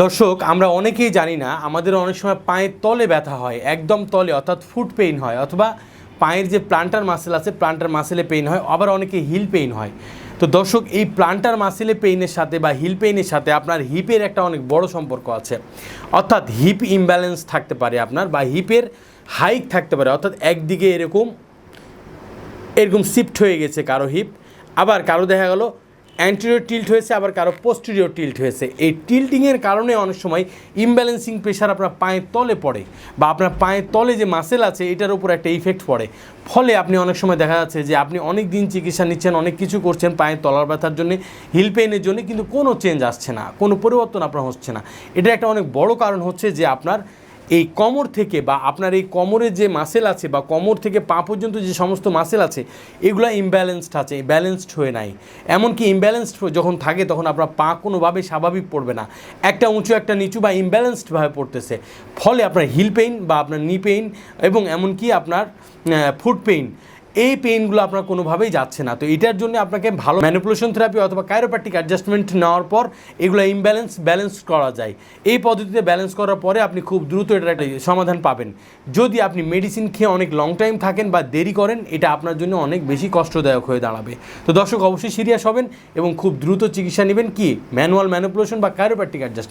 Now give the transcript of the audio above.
দর্শক, আমরা অনেকেই জানি না, আমাদের অনেক সময় পায়ের তলে ব্যথা হয়, একদম তলে, অর্থাৎ ফুট পেইন হয়, অথবা পায়ের যে প্লান্টার মাসেল আছে প্লান্টার মাসেলে পেইন হয়, আবার অনেকে হিল পেইন হয়। তো দর্শক, এই প্লান্টার মাসেলে পেইনের সাথে বা হিল পেইনের সাথে আপনার হিপের একটা অনেক বড় সম্পর্ক আছে। অর্থাৎ হিপ ইমব্যালেন্স থাকতে পারে আপনার বা হিপের হাইক থাকতে পারে, অর্থাৎ একদিকে এরকম এরকম শিফট হয়ে গেছে কারও হিপ আবার কারও দেখা গেল অ্যান্টিরিয়র টিল্ট হয়েছে, আবার কারও পোস্টেরিয়র টিল্ট হয়েছে। এই টিল্টিংয়ের কারণে অনেক সময় ইমব্যালেন্সিং প্রেশার আপনার পায়ের তলে পড়ে বা আপনার পায়ের তলে যে মাসেল আছে, এটার উপর একটা ইফেক্ট পড়ে। ফলে আপনি অনেক সময় দেখা যাচ্ছে যে আপনি অনেক দিন চিকিৎসা নিচ্ছেন, অনেক কিছু করছেন পায়ের তলার ব্যথার জন্য হিল পেইনের জন্য, কিন্তু কোনো চেঞ্জ আসছে না, কোনো পরিবর্তন আপনার হচ্ছে না। এটা একটা অনেক বড় কারণ হচ্ছে যে আপনার এই কোমর থেকে বা আপনার এই কোমরের যে মাসেল আছে বা কোমর থেকে পা পর্যন্ত যে সমস্ত মাসেল আছে, এগুলো ইমব্যালেন্সড আছে ব্যালেন্সড হয়ে নাই। এমনকি ইমব্যালেন্সড যখন থাকে তখন আপনার পা কোনোভাবে স্বাভাবিক পড়বে না। একটা উঁচু, একটা নিচু বা ইমব্যালেন্সডভাবে পড়তেছে। ফলে আপনার হিল পেইন বা আপনার নি পেইন এবং এমনকি আপনার ফুট পেইন এই পেইনগুলো আপনার কোনোভাবেই যাচ্ছে না। তো এটার জন্য আপনাকে ভালো ম্যানিপুলেশন থেরাপি অথবা কাইরোপ্যাটিক অ্যাডজাস্টমেন্ট নেওয়ার পর এগুলো ইমব্যালেন্স ব্যালেন্স করা যায়। এই পদ্ধতিতে ব্যালেন্স করার পরে আপনি খুব দ্রুত এটার একটা সমাধান পাবেন। যদি আপনি মেডিসিন খেয়ে অনেক লং টাইম থাকেন বা দেরি করেন, এটা আপনার জন্য অনেক বেশি কষ্টদায়ক হয়ে দাঁড়াবে। তো দর্শক, অবশ্যই সিরিয়াস হবেন এবং খুব দ্রুত চিকিৎসা নেবেন কি? ম্যানুয়াল ম্যানিপুলেশন বা কাইরোপ্যাটিক অ্যাডজাস্টমেন্ট